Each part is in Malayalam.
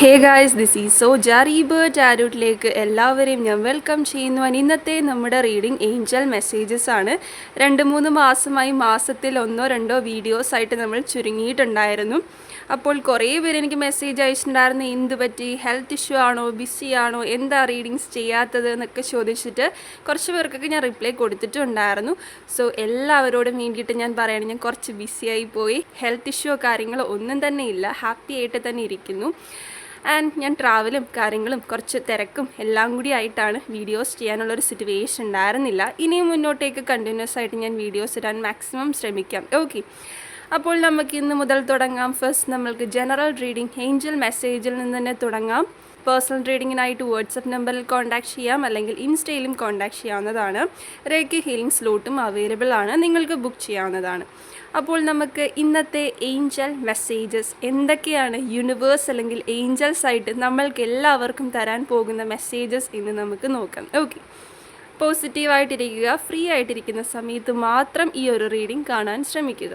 Hey guys this is so ജാറീബ് ടാരൂട്ടിലേക്ക് എല്ലാവരെയും ഞാൻ വെൽക്കം ചെയ്യുന്നു. And ഇന്നത്തെ നമ്മുടെ റീഡിംഗ് ഏഞ്ചൽ മെസ്സേജസ് ആണ്. രണ്ട് മൂന്ന് മാസമായി മാസത്തിൽ ഒന്നോ രണ്ടോ വീഡിയോസ് ആയിട്ട് നമ്മൾ ചുരുങ്ങിയിട്ടുണ്ടായിരുന്നു. അപ്പോൾ കുറേ പേര് എനിക്ക് മെസ്സേജ് അയച്ചിട്ടുണ്ടായിരുന്നു. എന്ത് പറ്റി? ഹെൽത്ത് ഇഷ്യൂ ആണോ? ബിസി ആണോ? എന്താ റീഡിങ്സ് ചെയ്യാത്തത് എന്നൊക്കെ ചോദിച്ചിട്ട് കുറച്ച് പേർക്കൊക്കെ ഞാൻ റിപ്ലൈ കൊടുത്തിട്ടുണ്ടായിരുന്നു. സോ എല്ലാവരോടും വേണ്ടിയിട്ട് ഞാൻ പറയുകയാണ് ഞാൻ കുറച്ച് ബിസിയായി പോയി. ഹെൽത്ത് ഇഷ്യൂ കാര്യങ്ങളോ ഒന്നും തന്നെ ഇല്ല. ഹാപ്പി ആയിട്ട് തന്നെ ഇരിക്കുന്നു. ആൻഡ് ഞാൻ ട്രാവലും കാര്യങ്ങളും കുറച്ച് തിരക്കും എല്ലാം കൂടി ആയിട്ടാണ് വീഡിയോസ് ചെയ്യാനുള്ളൊരു സിറ്റുവേഷൻ ഉണ്ടായിരുന്നില്ല. ഇനിയും മുന്നോട്ടേക്ക് കണ്ടിന്യൂസ് ആയിട്ട് ഞാൻ വീഡിയോസ് ഇടാൻ മാക്സിമം ശ്രമിക്കാം. ഓക്കെ അപ്പോൾ നമുക്ക് ഇന്ന് മുതൽ തുടങ്ങാം. ഫസ്റ്റ് നമ്മൾക്ക് ജനറൽ റീഡിംഗ് ഏഞ്ചൽ മെസ്സേജിൽ നിന്ന് തന്നെ തുടങ്ങാം. പേഴ്സണൽ റീഡിങ്ങിനായിട്ട് വാട്സപ്പ് നമ്പറിൽ കോൺടാക്ട് ചെയ്യാം. അല്ലെങ്കിൽ ഇൻസ്റ്റയിലും കോൺടാക്ട് ചെയ്യാവുന്നതാണ്. റേക്ക് ഹീലിംഗ് സ്ലോട്ടും അവൈലബിൾ ആണ്. നിങ്ങൾക്ക് ബുക്ക് ചെയ്യാവുന്നതാണ്. അപ്പോൾ നമുക്ക് ഇന്നത്തെ ഏഞ്ചൽ മെസ്സേജസ് എന്തൊക്കെയാണ്? യൂണിവേഴ്സ് അല്ലെങ്കിൽ ഏഞ്ചൽസ് ആയിട്ട് നമ്മൾക്ക് എല്ലാവർക്കും തരാൻ പോകുന്ന മെസ്സേജസ് എന്ന് നമുക്ക് നോക്കാം. ഓക്കെ പോസിറ്റീവായിട്ടിരിക്കുക ഫ്രീ ആയിട്ടിരിക്കുന്ന സമയത്ത് മാത്രം ഈ ഒരു റീഡിംഗ് കാണാൻ ശ്രമിക്കുക.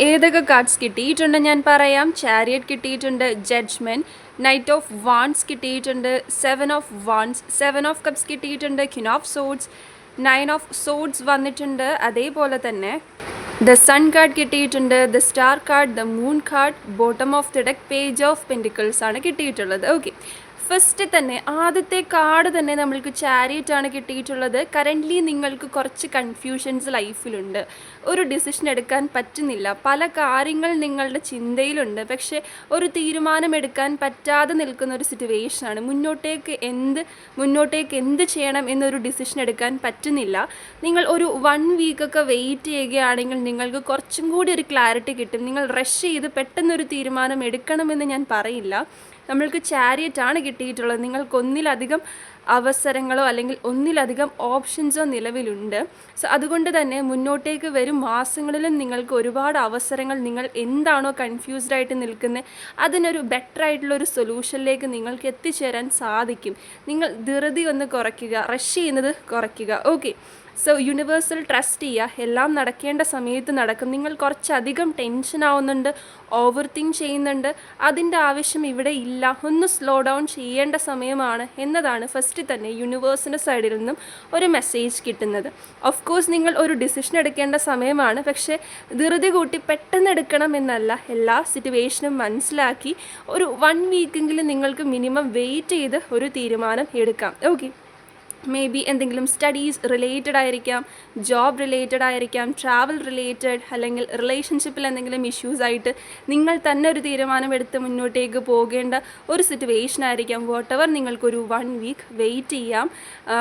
ഏതൊക്കെ കാർഡ്സ് കിട്ടിയിട്ടുണ്ട് ഞാൻ പറയാം. ചാരിയറ്റ് കിട്ടിയിട്ടുണ്ട് ജഡ്ജ്മെന്റ് നൈറ്റ് ഓഫ് വാൺസ് കിട്ടിയിട്ടുണ്ട് seven of wands seven of cups കിട്ടിയിട്ടുണ്ട് king of swords nine of swords വന്നിട്ടുണ്ട്. അതേപോലെ തന്നെ ദ സൺ കാർഡ് കിട്ടിയിട്ടുണ്ട് the star card the moon card bottom of the deck page of pentacles ആണ് കിട്ടിയിട്ടുള്ളത്. ഓക്കെ ഫസ്റ്റ് തന്നെ ആദ്യത്തെ കാർഡ് തന്നെ നമ്മൾക്ക് ചാരിയറ്റ് ആണ് കിട്ടിയിട്ടുള്ളത്. കറന്റ്ലി നിങ്ങൾക്ക് കുറച്ച് കൺഫ്യൂഷൻസ് ലൈഫിലുണ്ട്. ഒരു ഡിസിഷൻ എടുക്കാൻ പറ്റുന്നില്ല. പല കാര്യങ്ങൾ നിങ്ങളുടെ ചിന്തയിലുണ്ട്. പക്ഷേ ഒരു തീരുമാനം എടുക്കാൻ പറ്റാതെ നിൽക്കുന്ന ഒരു സിറ്റുവേഷനാണ് മുന്നോട്ടേക്ക് എന്ത് മുന്നോട്ടേക്ക് എന്ത് ചെയ്യണം എന്നൊരു ഡിസിഷൻ എടുക്കാൻ പറ്റുന്നില്ല. നിങ്ങൾ ഒരു വൺ വീക്കൊക്കെ വെയിറ്റ് ചെയ്യുകയാണെങ്കിൽ നിങ്ങൾക്ക് കുറച്ചും കൂടി ഒരു ക്ലാരിറ്റി കിട്ടും. നിങ്ങൾ റഷ് ചെയ്ത് പെട്ടെന്നൊരു തീരുമാനം എടുക്കണമെന്ന് ഞാൻ പറയില്ല. നമ്മൾക്ക് ആണ് കിട്ടിയിട്ടുള്ളത്. നിങ്ങൾക്ക് ഒന്നിലധികം അവസരങ്ങളോ അല്ലെങ്കിൽ ഒന്നിലധികം ഓപ്ഷൻസോ നിലവിലുണ്ട്. സോ അതുകൊണ്ട് തന്നെ മുന്നോട്ടേക്ക് വരും മാസങ്ങളിലും നിങ്ങൾക്ക് ഒരുപാട് അവസരങ്ങൾ നിങ്ങൾ എന്താണോ കൺഫ്യൂസ്ഡ് ആയിട്ട് നിൽക്കുന്നത് അതിനൊരു ബെറ്റർ ആയിട്ടുള്ള ഒരു സൊല്യൂഷനിലേക്ക് നിങ്ങൾക്ക് എത്തിച്ചേരാൻ സാധിക്കും. നിങ്ങൾ ധൃതി ഒന്ന് കുറയ്ക്കുക റഷ് ചെയ്യുന്നത് കുറയ്ക്കുക. ഓക്കെ സോ യൂണിവേഴ്സൽ ട്രസ്റ്റ് ചെയ്യുക എല്ലാം നടക്കേണ്ട സമയത്ത് നടക്കും. നിങ്ങൾ കുറച്ചധികം ടെൻഷൻ ആവുന്നുണ്ട് ഓവർ തിങ്ക് ചെയ്യുന്നുണ്ട്. അതിന്റെ ആവശ്യം ഇവിടെ ഇല്ല. ഒന്ന് സ്ലോ ഡൗൺ ചെയ്യേണ്ട സമയമാണ് എന്നതാണ് ഫസ്റ്റ് തന്നെ യൂണിവേഴ്സിന്റെ സൈഡിൽ നിന്നും ഒരു മെസ്സേജ് കിട്ടുന്നത്. ഓഫ് കോഴ്സ് നിങ്ങൾ ഒരു ഡിസിഷൻ എടുക്കേണ്ട സമയമാണ്. പക്ഷേ ധൃതി കൂട്ടി പെട്ടെന്ന് എടുക്കണം എന്നല്ല. എല്ലാ സിറ്റുവേഷനും മനസ്സിലാക്കി ഒരു വൺ വീക്കെങ്കിലും നിങ്ങൾക്ക് മിനിമം വെയിറ്റ് ചെയ്ത് ഒരു തീരുമാനം എടുക്കാം. ഓക്കെ മേ ബി എന്തെങ്കിലും സ്റ്റഡീസ് റിലേറ്റഡ് ആയിരിക്കാം ജോബ് റിലേറ്റഡ് ആയിരിക്കാം ട്രാവൽ റിലേറ്റഡ് അല്ലെങ്കിൽ റിലേഷൻഷിപ്പിൽ എന്തെങ്കിലും ഇഷ്യൂസ് ആയിട്ട് നിങ്ങൾ തന്നെ ഒരു തീരുമാനമെടുത്ത് മുന്നോട്ടേക്ക് പോകേണ്ട ഒരു സിറ്റുവേഷൻ ആയിരിക്കാം. വാട്ട് എവർ നിങ്ങൾക്കൊരു വൺ വീക്ക് വെയിറ്റ് ചെയ്യാം.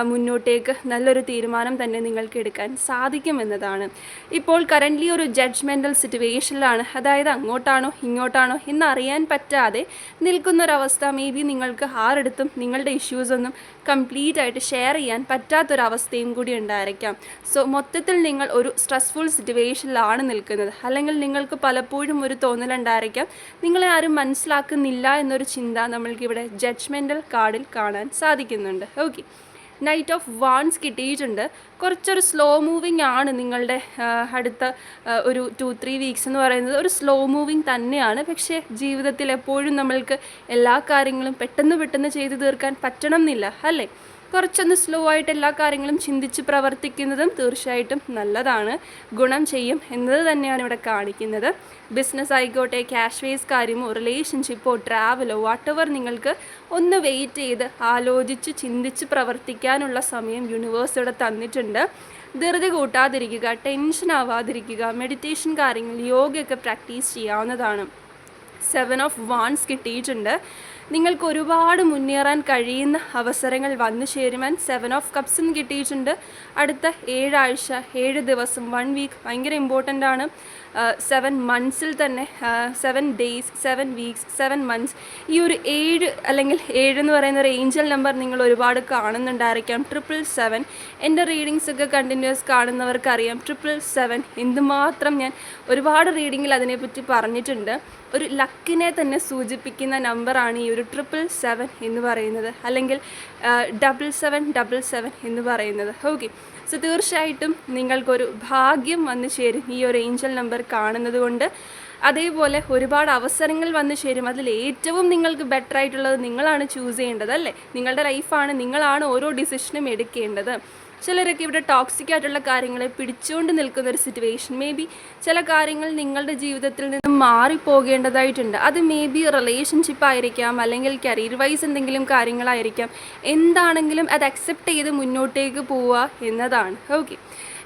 മുന്നോട്ടേക്ക് നല്ലൊരു തീരുമാനം തന്നെ നിങ്ങൾക്ക് എടുക്കാൻ സാധിക്കുമെന്നതാണ് ഇപ്പോൾ കറന്റ്ലി ഒരു ജഡ്ജ്മെന്റൽ സിറ്റുവേഷനിലാണ് അതായത് അങ്ങോട്ടാണോ ഇങ്ങോട്ടാണോ എന്നറിയാൻ പറ്റാതെ നിൽക്കുന്നൊരവസ്ഥ. മേ ബി നിങ്ങൾക്ക് ആരെടുത്തും നിങ്ങളുടെ ഇഷ്യൂസ് ഒന്നും കംപ്ലീറ്റ് ആയിട്ട് ഷെയർ ചെയ്യാൻ പറ്റാത്തൊരവസ്ഥയും കൂടി ഉണ്ടായിരിക്കാം. സോ മൊത്തത്തിൽ നിങ്ങൾ ഒരു സ്ട്രെസ്ഫുൾ സിറ്റുവേഷനിലാണ് നിൽക്കുന്നത്. അല്ലെങ്കിൽ നിങ്ങൾക്ക് പലപ്പോഴും ഒരു തോന്നലുണ്ടായിരിക്കാം നിങ്ങളെ ആരും മനസ്സിലാക്കുന്നില്ല എന്നൊരു ചിന്ത നമ്മൾക്കിവിടെ ജഡ്ജ്മെന്റൽ കാർഡിൽ കാണാൻ സാധിക്കുന്നുണ്ട്. ഓക്കെ നൈറ്റ് ഓഫ് വാൺസ് കിട്ടിയിട്ടുണ്ട്. കുറച്ചൊരു സ്ലോ മൂവിങ് ആണ് നിങ്ങളുടെ അടുത്ത ഒരു ടു ത്രീ വീക്സ് എന്ന് പറയുന്നത്. ഒരു സ്ലോ മൂവിങ് തന്നെയാണ്. പക്ഷേ ജീവിതത്തിൽ എപ്പോഴും നമ്മൾക്ക് എല്ലാ കാര്യങ്ങളും പെട്ടെന്ന് പെട്ടെന്ന് ചെയ്തു തീർക്കാൻ പറ്റണം എന്നില്ല അല്ലേ? കുറച്ചൊന്ന് സ്ലോ ആയിട്ട് എല്ലാ കാര്യങ്ങളും ചിന്തിച്ച് പ്രവർത്തിക്കുന്നതും തീർച്ചയായിട്ടും നല്ലതാണ്. ഗുണം ചെയ്യും എന്നത് തന്നെയാണ് ഇവിടെ കാണിക്കുന്നത്. ബിസിനസ് ആയിക്കോട്ടെ ക്യാഷ് വേസ് കാര്യമോ റിലേഷൻഷിപ്പോ ട്രാവലോ വാട്ടെവർ നിങ്ങൾക്ക് ഒന്ന് വെയിറ്റ് ചെയ്ത് ആലോചിച്ച് ചിന്തിച്ച് പ്രവർത്തിക്കാനുള്ള സമയം യൂണിവേഴ്സ് ഇവിടെ തന്നിട്ടുണ്ട്. ധൃതി കൂട്ടാതിരിക്കുക ടെൻഷൻ ആവാതിരിക്കുക മെഡിറ്റേഷൻ കാര്യങ്ങൾ യോഗയൊക്കെ പ്രാക്ടീസ് ചെയ്യാവുന്നതാണ്. സെവൻ ഓഫ് വാൺസ് കിട്ടിയിട്ടുണ്ട്. നിങ്ങൾക്ക് ഒരുപാട് മുന്നേറാൻ കഴിയുന്ന അവസരങ്ങൾ വന്നു ചേരുവാൻ സെവൻ ഓഫ് കപ്സും കിട്ടിയിട്ടുണ്ട്. അടുത്ത ഏഴാഴ്ച ഏഴ് ദിവസം വൺ വീക്ക് ഭയങ്കര ഇമ്പോർട്ടന്റ് ആണ്. സെവൻ മന്ത്സിൽ തന്നെ seven days seven weeks seven months ഈ ഒരു ഏഴ് അല്ലെങ്കിൽ ഏഴ് എന്ന് പറയുന്ന ഒരു ഏഞ്ചൽ നമ്പർ നിങ്ങൾ ഒരുപാട് കാണുന്നുണ്ടായിരിക്കാം. ട്രിപ്പിൾ സെവൻ എന്റെ റീഡിങ്സ് ഒക്കെ കണ്ടിന്യൂസ് കാണുന്നവർക്കറിയാം. ട്രിപ്പിൾ സെവൻ എന്തുമാത്രം ഞാൻ ഒരുപാട് റീഡിങ്ങിൽ അതിനെപ്പറ്റി പറഞ്ഞിട്ടുണ്ട്. ഒരു ലക്കിനെ തന്നെ സൂചിപ്പിക്കുന്ന നമ്പറാണ് ഈ ഒരു ട്രിപ്പിൾ സെവൻ എന്ന് പറയുന്നത്. അല്ലെങ്കിൽ ഡബിൾ സെവൻ ഡബിൾ സെവൻ എന്ന് പറയുന്നത്. ഓക്കെ സോ തീർച്ചയായിട്ടും നിങ്ങൾക്കൊരു ഭാഗ്യം വന്നു ചേരും ഈ ഒരു ഏഞ്ചൽ നമ്പർ കാണുന്നത് കൊണ്ട്. അതേപോലെ ഒരുപാട് അവസരങ്ങൾ വന്നു ചേരും. അതിൽ ഏറ്റവും നിങ്ങൾക്ക് ബെറ്റർ ആയിട്ടുള്ളത് നിങ്ങളാണ് ചൂസ് ചെയ്യേണ്ടത് അല്ലേ? നിങ്ങളുടെ ലൈഫാണ് നിങ്ങളാണ് ഓരോ ഡിസിഷനും എടുക്കേണ്ടത്. ചിലരൊക്കെ ഇവിടെ ടോക്സിക് ആയിട്ടുള്ള കാര്യങ്ങളെ പിടിച്ചുകൊണ്ട് നിൽക്കുന്ന ഒരു സിറ്റുവേഷൻ മേ ബി ചില കാര്യങ്ങൾ നിങ്ങളുടെ ജീവിതത്തിൽ നിന്ന് മാറിപ്പോകേണ്ടതായിട്ടുണ്ട്. അത് മേ ബി റിലേഷൻഷിപ്പ് ആയിരിക്കാം അല്ലെങ്കിൽ കരിയർ വൈസ് എന്തെങ്കിലും കാര്യങ്ങളായിരിക്കാം. എന്താണെങ്കിലും അത് അക്സെപ്റ്റ് ചെയ്ത് മുന്നോട്ടേക്ക് പോവുക എന്നതാണ്. ഓക്കെ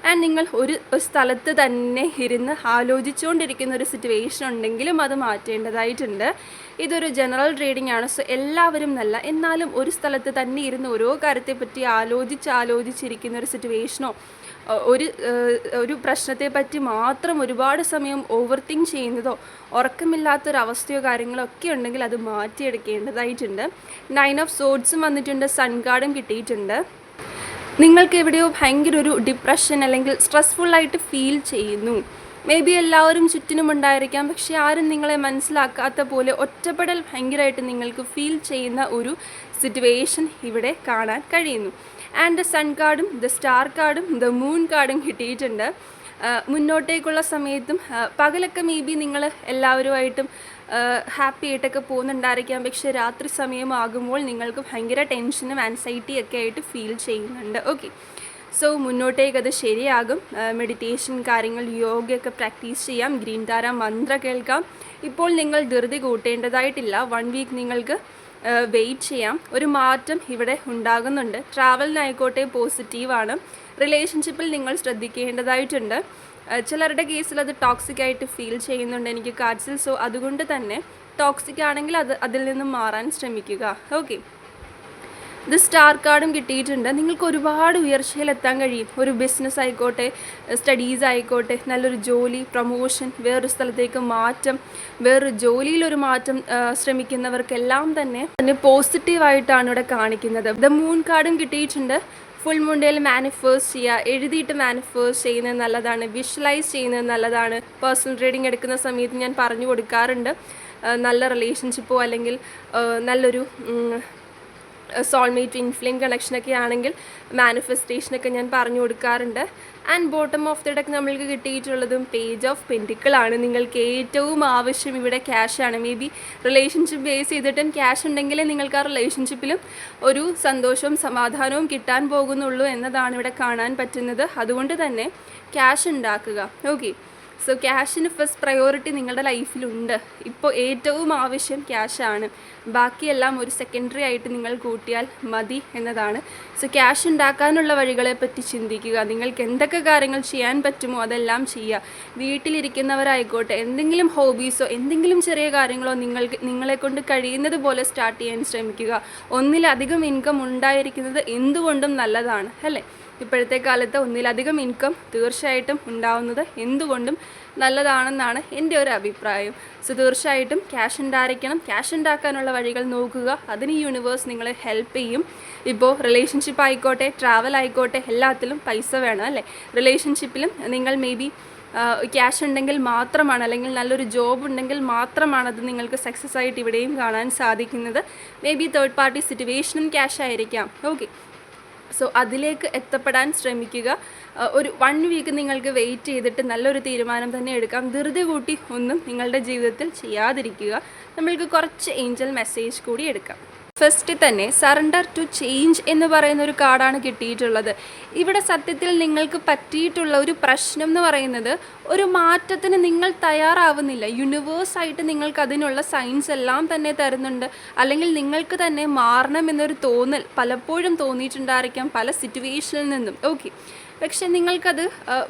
ആൻഡ് നിങ്ങൾ ഒരു സ്ഥലത്ത് തന്നെ ഇരുന്ന് ആലോചിച്ചുകൊണ്ടിരിക്കുന്ന ഒരു സിറ്റുവേഷൻ ഉണ്ടെങ്കിലും അത് മാറ്റേണ്ടതായിട്ടുണ്ട്. ഇതൊരു ജനറൽ റീഡിംഗ് ആണ്. സോ എല്ലാവരും നല്ല. എന്നാലും ഒരു സ്ഥലത്ത് തന്നെ ഇരുന്ന് ഓരോ കാര്യത്തെപ്പറ്റി ആലോചിച്ച് ആലോചിച്ചിരിക്കുന്ന ഒരു സിറ്റുവേഷനോ ഒരു ഒരു പ്രശ്നത്തെപ്പറ്റി മാത്രം ഒരുപാട് സമയം ഓവർ തിങ്ക് ചെയ്യുന്നതോ ഉറക്കമില്ലാത്തൊരവസ്ഥയോ കാര്യങ്ങളോ ഒക്കെ ഉണ്ടെങ്കിൽ അത് മാറ്റിയെടുക്കേണ്ടതായിട്ടുണ്ട്. നയൻ ഓഫ് സോഡ്സും വന്നിട്ടുണ്ട്. സൺഗാർഡും കിട്ടിയിട്ടുണ്ട്. നിങ്ങൾക്ക് എവിടെയോ ഭയങ്കര ഒരു ഡിപ്രഷൻ അല്ലെങ്കിൽ സ്ട്രെസ്ഫുള്ളായിട്ട് ഫീൽ ചെയ്യുന്നു. മേ ബി എല്ലാവരും ചുറ്റിനും ഉണ്ടായിരിക്കാം പക്ഷെ ആരും നിങ്ങളെ മനസ്സിലാക്കാത്ത പോലെ ഒറ്റപ്പെടൽ ഭയങ്കരമായിട്ട് നിങ്ങൾക്ക് ഫീൽ ചെയ്യുന്ന ഒരു സിറ്റുവേഷൻ ഇവിടെ കാണാൻ കഴിയുന്നു. ആൻഡ് ദ സൺ കാർഡും ദ സ്റ്റാർ കാർഡും ദ മൂൺ കാർഡും കിട്ടിയിട്ടുണ്ട്. മുന്നോട്ടേക്കുള്ള സമയത്തും പകലൊക്കെ മേ ബി നിങ്ങൾ എല്ലാവരുമായിട്ടും ഹാപ്പി ആയിട്ടൊക്കെ പോകുന്നുണ്ടായിരിക്കാം. പക്ഷേ രാത്രി സമയമാകുമ്പോൾ നിങ്ങൾക്ക് ഭയങ്കര ടെൻഷനും ആൻസൈറ്റി ഒക്കെ ആയിട്ട് ഫീൽ ചെയ്യുന്നുണ്ട്. ഓക്കെ സോ മുന്നോട്ടേക്ക് അത് ശരിയാകും. മെഡിറ്റേഷൻ കാര്യങ്ങൾ യോഗയൊക്കെ പ്രാക്ടീസ് ചെയ്യാം. ഗ്രീൻ താര മന്ത്ര കേൾക്കാം. ഇപ്പോൾ നിങ്ങൾ ധൃതി കൂട്ടേണ്ടതായിട്ടില്ല. വൺ വീക്ക് നിങ്ങൾക്ക് വെയിറ്റ് ചെയ്യാം. ഒരു മാറ്റം ഇവിടെ ഉണ്ടാകുന്നുണ്ട്. ട്രാവലിനായിക്കോട്ടെ പോസിറ്റീവാണ് റിലേഷൻഷിപ്പിൽ നിങ്ങൾ ശ്രദ്ധിക്കേണ്ടതായിട്ടുണ്ട്. ചിലരുടെ കേസിൽ അത് ടോക്സിക് ആയിട്ട് ഫീൽ ചെയ്യുന്നുണ്ട് എനിക്ക് കാറ്റ്സിൽ സോ അതുകൊണ്ട് തന്നെ ടോക്സിക് ആണെങ്കിൽ അത് അതിൽ നിന്നും മാറാൻ ശ്രമിക്കുക. ഓക്കെ ഇത് സ്റ്റാർ കാർഡും കിട്ടിയിട്ടുണ്ട്. നിങ്ങൾക്ക് ഒരുപാട് ഉയർച്ചയിലെത്താൻ കഴിയും. ഒരു ബിസിനസ് ആയിക്കോട്ടെ സ്റ്റഡീസ് ആയിക്കോട്ടെ നല്ലൊരു ജോലി പ്രൊമോഷൻ വേറൊരു സ്ഥലത്തേക്ക് മാറ്റം വേറൊരു ജോലിയിലൊരു മാറ്റം ശ്രമിക്കുന്നവർക്കെല്ലാം തന്നെ തന്നെ പോസിറ്റീവായിട്ടാണ് ഇവിടെ കാണിക്കുന്നത്. ദ മൂൺ കാർഡും കിട്ടിയിട്ടുണ്ട്. ഫുൾ മുണ്ടയിൽ മാനിഫേഴ്സ് ചെയ്യുക എഴുതിയിട്ട് മാനിഫേഴ്സ് ചെയ്യുന്നത് നല്ലതാണ് വിഷ്വലൈസ് ചെയ്യുന്നത് നല്ലതാണ്. പേഴ്സണൽ റീഡിംഗ് എടുക്കുന്ന സമയത്ത് ഞാൻ പറഞ്ഞു കൊടുക്കാറുണ്ട്. നല്ല റിലേഷൻഷിപ്പോ അല്ലെങ്കിൽ നല്ലൊരു സോൾമേറ്റ് ഇൻഫ്ലെയിം കണക്ഷനൊക്കെ ആണെങ്കിൽ മാനിഫെസ്റ്റേഷനൊക്കെ ഞാൻ പറഞ്ഞു കൊടുക്കാറുണ്ട്. And bottom of the deck നമ്മൾക്ക് കിട്ടിയിട്ടുള്ളതും പേജ് ഓഫ് പെന്റിക്കിളാണ് നിങ്ങൾക്ക് ഏറ്റവും ആവശ്യം ഇവിടെ ക്യാഷാണ് മേ ബി റിലേഷൻഷിപ്പ് ബേസ് ചെയ്തിട്ടും ക്യാഷ് ഉണ്ടെങ്കിലേ നിങ്ങൾക്ക് ആ റിലേഷൻഷിപ്പിലും ഒരു സന്തോഷവും സമാധാനവും കിട്ടാൻ പോകുന്നുള്ളൂ എന്നതാണ് ഇവിടെ കാണാൻ പറ്റുന്നത്. അതുകൊണ്ട് തന്നെ ക്യാഷ് ഉണ്ടാക്കുക. ഓക്കെ സോ ക്യാഷിന് ഫസ്റ്റ് പ്രയോറിറ്റി നിങ്ങളുടെ ലൈഫിലുണ്ട് ഇപ്പോൾ ഏറ്റവും ആവശ്യം ക്യാഷാണ് ബാക്കിയെല്ലാം ഒരു സെക്കൻഡറി ആയിട്ട് നിങ്ങൾ കൂട്ടിയാൽ മതി എന്നതാണ്. സോ ക്യാഷ് ഉണ്ടാക്കാനുള്ള വഴികളെ പറ്റി ചിന്തിക്കുക. നിങ്ങൾക്ക് എന്തൊക്കെ കാര്യങ്ങൾ ചെയ്യാൻ പറ്റുമോ അതെല്ലാം ചെയ്യുക. വീട്ടിലിരിക്കുന്നവരായിക്കോട്ടെ എന്തെങ്കിലും ഹോബീസോ എന്തെങ്കിലും ചെറിയ കാര്യങ്ങളോ നിങ്ങൾക്ക് നിങ്ങളെക്കൊണ്ട് കഴിയുന്നത് പോലെ സ്റ്റാർട്ട് ചെയ്യാൻ ശ്രമിക്കുക. ഒന്നിലധികം ഇൻകം ഉണ്ടായിരിക്കുന്നത് എന്തുകൊണ്ടും നല്ലതാണ് അല്ലേ? ഇപ്പോഴത്തെ കാലത്ത് ഒന്നിലധികം ഇൻകം തീർച്ചയായിട്ടും ഉണ്ടാവുന്നത് എന്തുകൊണ്ടും നല്ലതാണെന്നാണ് എന്റെ ഒരു അഭിപ്രായം. സോ തീർച്ചയായിട്ടും ക്യാഷ് ഉണ്ടായിരിക്കണം. ക്യാഷ് ഉണ്ടാക്കാനുള്ള വഴികൾ നോക്കുക. അതിന് യൂണിവേഴ്സ് നിങ്ങളെ ഹെൽപ്പ് ചെയ്യും. ഇപ്പോൾ റിലേഷൻഷിപ്പ് ആയിക്കോട്ടെ ട്രാവൽ ആയിക്കോട്ടെ എല്ലാത്തിലും പൈസ വേണം അല്ലേ? റിലേഷൻഷിപ്പിലും നിങ്ങൾ മേ ബി ക്യാഷ് ഉണ്ടെങ്കിൽ മാത്രമാണ് അല്ലെങ്കിൽ നല്ലൊരു ജോബ് ഉണ്ടെങ്കിൽ മാത്രമാണ് അത് നിങ്ങൾക്ക് സക്സസ് ആയിട്ട് ഇവിടെയും കാണാൻ സാധിക്കുന്നത്. മേ ബി തേർഡ് പാർട്ടി സിറ്റുവേഷനും ക്യാഷ് ആയിരിക്കാം. ഓക്കെ സോ അതിലേക്ക് എത്തപ്പെടാൻ ശ്രമിക്കുക. ഒരു വൺ വീക്ക് നിങ്ങൾക്ക് വെയിറ്റ് ചെയ്തിട്ട് നല്ലൊരു തീരുമാനം തന്നെ എടുക്കാം. ധൃതി കൂട്ടി ഒന്നും നിങ്ങളുടെ ജീവിതത്തിൽ ചെയ്യാതിരിക്കുക. നമ്മൾക്ക് കുറച്ച് ഏഞ്ചൽ മെസ്സേജ് കൂടി എടുക്കാം. ഫസ്റ്റ് തന്നെ സറണ്ടർ ടു ചേഞ്ച് എന്ന് പറയുന്ന ഒരു കാർഡാണ് കിട്ടിയിട്ടുള്ളത്. ഇവിടെ സത്യത്തിൽ നിങ്ങൾക്ക് പറ്റിയിട്ടുള്ള ഒരു പ്രശ്നം എന്ന് പറയുന്നത് ഒരു മാറ്റത്തിന് നിങ്ങൾ തയ്യാറാവുന്നില്ല. യൂണിവേഴ്സായിട്ട് നിങ്ങൾക്ക് അതിനുള്ള സയൻസ് എല്ലാം തന്നെ തരുന്നുണ്ട്. അല്ലെങ്കിൽ നിങ്ങൾക്ക് തന്നെ മാറണം എന്നൊരു തോന്നൽ പലപ്പോഴും തോന്നിയിട്ടുണ്ടായിരിക്കാം പല സിറ്റുവേഷനിൽ നിന്നും. ഓക്കെ പക്ഷെ നിങ്ങൾക്കത്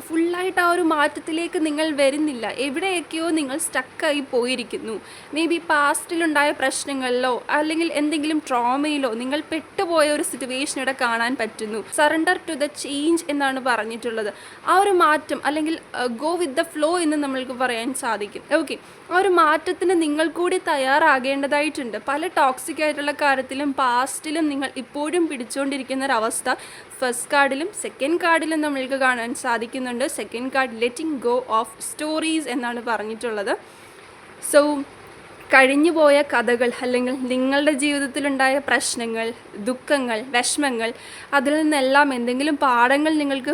ഫുള്ളായിട്ട് ആ ഒരു മാറ്റത്തിലേക്ക് നിങ്ങൾ വരുന്നില്ല. എവിടെയൊക്കെയോ നിങ്ങൾ സ്റ്റക്കായി പോയിരിക്കുന്നു. മേ ബി പാസ്റ്റിലുണ്ടായ പ്രശ്നങ്ങളിലോ അല്ലെങ്കിൽ എന്തെങ്കിലും ട്രോമയിലോ നിങ്ങൾ പെട്ടുപോയ ഒരു സിറ്റുവേഷൻ ഇവിടെ കാണാൻ പറ്റുന്നു. സറണ്ടർ ടു ദ ചേഞ്ച് എന്നാണ് പറഞ്ഞിട്ടുള്ളത്. ആ ഒരു മാറ്റം അല്ലെങ്കിൽ ഗോ വിത്ത് ദ ഫ്ലോ എന്ന് നമ്മൾക്ക് പറയാൻ സാധിക്കും. ഓക്കെ ആ ഒരു മാറ്റത്തിന് നിങ്ങൾ കൂടി തയ്യാറാകേണ്ടതായിട്ടുണ്ട്. പല ടോക്സിക് ആയിട്ടുള്ള കാര്യത്തിലും പാസ്റ്റിലും നിങ്ങൾ ഇപ്പോഴും പിടിച്ചുകൊണ്ടിരിക്കുന്ന ഒരു അവസ്ഥ ഫസ്റ്റ് കാർഡിലും സെക്കൻഡ് കാർഡിലും നമ്മൾക്ക് കാണാൻ സാധിക്കുന്നുണ്ട്. Second card letting go of stories എന്നാണ് പറഞ്ഞിട്ടുള്ളത്. സോ കഴിഞ്ഞുപോയ കഥകൾ അല്ലെങ്കിൽ നിങ്ങളുടെ ജീവിതത്തിലുണ്ടായ പ്രശ്നങ്ങൾ ദുഃഖങ്ങൾ വിഷമങ്ങൾ അതിൽ നിന്നെല്ലാം എന്തെങ്കിലും പാഠങ്ങൾ നിങ്ങൾക്ക്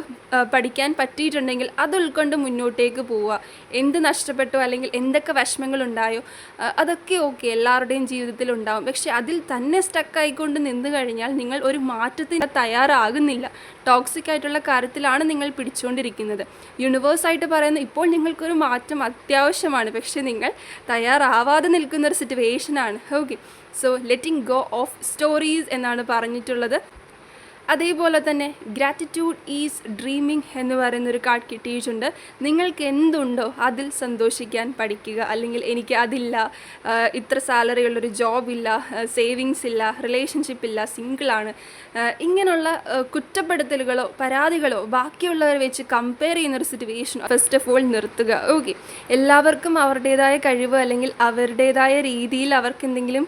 പഠിക്കാൻ പറ്റിയിട്ടുണ്ടെങ്കിൽ അത് ഉൾക്കൊണ്ട് മുന്നോട്ടേക്ക് പോവുക. എന്ത് നഷ്ടപ്പെട്ടു അല്ലെങ്കിൽ എന്തൊക്കെ വിഷമങ്ങളുണ്ടായോ ഉണ്ടായോ അതൊക്കെ ഓക്കെ എല്ലാവരുടെയും ജീവിതത്തിൽ ഉണ്ടാവും. പക്ഷെ അതിൽ തന്നെ സ്റ്റക്കായിക്കൊണ്ട് നിന്ന് കഴിഞ്ഞാൽ നിങ്ങൾ ഒരു മാറ്റത്തിന് തയ്യാറാകുന്നില്ല. ടോക്സിക് ആയിട്ടുള്ള കാര്യത്തിലാണ് നിങ്ങൾ പിടിച്ചുകൊണ്ടിരിക്കുന്നത് യൂണിവേഴ്സായിട്ട് പറയുന്നത് ഇപ്പോൾ നിങ്ങൾക്കൊരു മാറ്റം അത്യാവശ്യമാണ്. പക്ഷെ നിങ്ങൾ തയ്യാറാവാതെ നിൽക്കുന്ന ഒരു സിറ്റുവേഷനാണ് okay so letting go of stories എന്നാണ് പറഞ്ഞിട്ടുള്ളത്. അതേപോലെ തന്നെ ഗ്രാറ്റിറ്റ്യൂഡ് ഈസ് ഡ്രീമിങ് എന്ന് പറയുന്നൊരു കാർഡ് കിട്ടിയിട്ടുണ്ട്. നിങ്ങൾക്ക് എന്തുണ്ടോ അതിൽ സന്തോഷിക്കാൻ പഠിക്കുക. അല്ലെങ്കിൽ എനിക്ക് അതില്ല ഇത്ര സാലറി ഉള്ളൊരു ജോബ് ഇല്ല സേവിങ്സ് ഇല്ല റിലേഷൻഷിപ്പ് ഇല്ല സിംഗിളാണ് ഇങ്ങനെയുള്ള കുറ്റപ്പെടുത്തലുകളോ പരാതികളോ ബാക്കിയുള്ളവരെ വെച്ച് കമ്പയർ ചെയ്യുന്നൊരു സിറ്റുവേഷൻ ഫസ്റ്റ് ഓഫ് ഓൾ നിർത്തുക. ഓക്കെ എല്ലാവർക്കും അവരുടേതായ കഴിവ് അല്ലെങ്കിൽ അവരുടേതായ രീതിയിൽ അവർക്ക് എന്തെങ്കിലും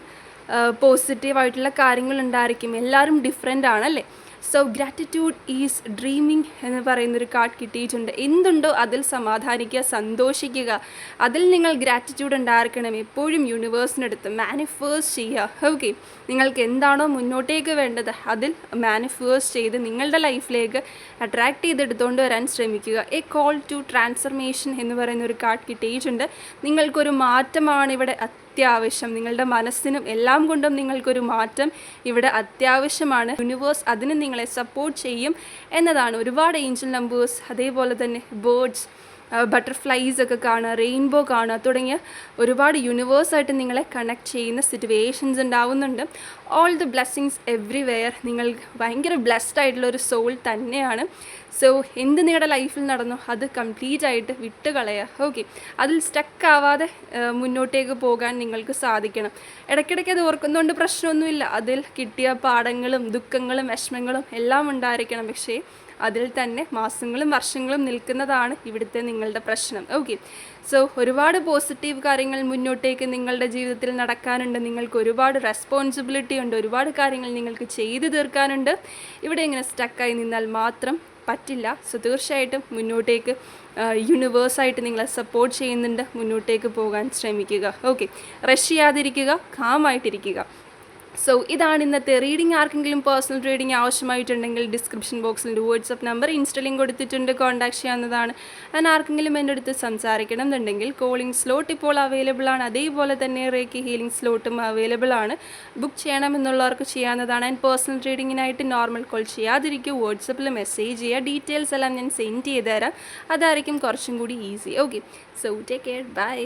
പോസിറ്റീവായിട്ടുള്ള കാര്യങ്ങൾ ഉണ്ടായിരിക്കും. എല്ലാവരും ഡിഫറെന്റ് ആണല്ലേ സോ ഗ്രാറ്റിറ്റ്യൂഡ് ഈസ് ഡ്രീമിങ് എന്ന് പറയുന്നൊരു കാർഡ് കിട്ടിയിട്ടുണ്ട്. എന്തുണ്ടോ അതിൽ സമാധാനിക്കുക സന്തോഷിക്കുക. അതിൽ നിങ്ങൾ ഗ്രാറ്റിറ്റ്യൂഡ് ഉണ്ടായിരിക്കണം. എപ്പോഴും യൂണിവേഴ്സിനടുത്ത് മാനിഫേഴ്സ് ചെയ്യുക. ഓക്കെ നിങ്ങൾക്ക് എന്താണോ മുന്നോട്ടേക്ക് വേണ്ടത് അതിൽ മാനിഫേഴ്സ് ചെയ്ത് നിങ്ങളുടെ ലൈഫിലേക്ക് അട്രാക്ട് ചെയ്തെടുത്തുകൊണ്ട് വരാൻ ശ്രമിക്കുക. എ കോൾ ടു ട്രാൻസ്ഫർമേഷൻ എന്ന് പറയുന്ന ഒരു കാർഡ് കിട്ടിയിട്ടുണ്ട്. നിങ്ങൾക്കൊരു മാറ്റമാണ് ഇവിടെ അത്യാവശ്യം. നിങ്ങളുടെ മനസ്സിനും എല്ലാം കൊണ്ടും നിങ്ങൾക്കൊരു മാറ്റം ഇവിടെ അത്യാവശ്യമാണ്. യൂണിവേഴ്സ് അതിന് നിങ്ങളെ സപ്പോർട്ട് ചെയ്യും എന്നതാണ്. ഒരുപാട് ഏഞ്ചൽ നമ്പേഴ്സ് അതേപോലെ തന്നെ ബേർഡ്സ് ബട്ടർഫ്ലൈസ് ഒക്കെ കാണുക റെയിൻബോ കാണുക തുടങ്ങിയ ഒരുപാട് യൂണിവേഴ്സായിട്ട് നിങ്ങളെ കണക്ട് ചെയ്യുന്ന സിറ്റുവേഷൻസ് ഉണ്ടാവുന്നുണ്ട്. ഓൾ ദി ബ്ലെസ്സിങ്സ് എവ്രിവെയർ നിങ്ങൾ ഭയങ്കര ബ്ലെസ്ഡ് ആയിട്ടുള്ള ഒരു സോൾ തന്നെയാണ്. സോ എന്ത് നിങ്ങളുടെ ലൈഫിൽ നടന്നോ അത് കംപ്ലീറ്റ് ആയിട്ട് വിട്ട് കളയുക ഓക്കെ അതിൽ സ്റ്റക്ക് ആവാതെ മുന്നോട്ടേക്ക് പോകാൻ നിങ്ങൾക്ക് സാധിക്കണം. ഇടയ്ക്കിടയ്ക്ക് അത് ഓർക്കുന്നതുകൊണ്ട് പ്രശ്നമൊന്നുമില്ല. അതിൽ കിട്ടിയ പാഠങ്ങളും ദുഃഖങ്ങളും വിഷമങ്ങളും എല്ലാം ഉണ്ടായിരിക്കണം. പക്ഷേ അതിൽ തന്നെ മാസങ്ങളും വർഷങ്ങളും നിൽക്കുന്നതാണ് ഇവിടുത്തെ നിങ്ങളുടെ പ്രശ്നം. ഓക്കെ സോ ഒരുപാട് പോസിറ്റീവ് കാര്യങ്ങൾ മുന്നോട്ടേക്ക് നിങ്ങളുടെ ജീവിതത്തിൽ നടക്കാനുണ്ട്. നിങ്ങൾക്ക് ഒരുപാട് റെസ്പോൺസിബിലിറ്റി ഉണ്ട്. ഒരുപാട് കാര്യങ്ങൾ നിങ്ങൾക്ക് ചെയ്തു തീർക്കാനുണ്ട്. ഇവിടെ ഇങ്ങനെ സ്റ്റക്കായി നിന്നാൽ മാത്രം പറ്റില്ല. സോ തീർച്ചയായിട്ടും മുന്നോട്ടേക്ക് യൂണിവേഴ്സായിട്ട് നിങ്ങളെ സപ്പോർട്ട് ചെയ്യുന്നുണ്ട്. മുന്നോട്ടേക്ക് പോകാൻ ശ്രമിക്കുക. ഓക്കെ റഷ് ചെയ്യാതിരിക്കുക. കാമായിട്ടിരിക്കുക സോ ഇതാണ് ഇന്നത്തെ റീഡിംഗ് ആർക്കെങ്കിലും പേഴ്സണൽ റീഡിംഗ് ആവശ്യമായിട്ടുണ്ടെങ്കിൽ ഡിസ്ക്രിപ്ഷൻ ബോക്സിൽ വാട്സപ്പ് നമ്പർ ഇൻസ്റ്റലിംഗ് കൊടുത്തിട്ടുണ്ട്. കോൺടാക്ട് ചെയ്യാവുന്നതാണ്. ഞാൻ ആർക്കെങ്കിലും എന്റെ അടുത്ത് സംസാരിക്കണം എന്നുണ്ടെങ്കിൽ കോളിംഗ് സ്ലോട്ട് ഇപ്പോൾ അവൈലബിൾ ആണ്. അതേപോലെ തന്നെ റേക്ക് ഹീലിംഗ് സ്ലോട്ടും അവൈലബിൾ ആണ്. ബുക്ക് ചെയ്യണമെന്നുള്ളവർക്ക് ചെയ്യാവുന്നതാണ്. ആൻഡ് പേഴ്സണൽ റീഡിങ്ങിനായിട്ട് നോർമൽ കോൾ ചെയ്യാതിരിക്കുക വാട്സപ്പിൽ മെസ്സേജ് ചെയ്യുക. ഡീറ്റെയിൽസ് എല്ലാം ഞാൻ സെൻഡ് ചെയ്ത് തരാം അതായിരിക്കും കുറച്ചും കൂടി easy okay so take care bye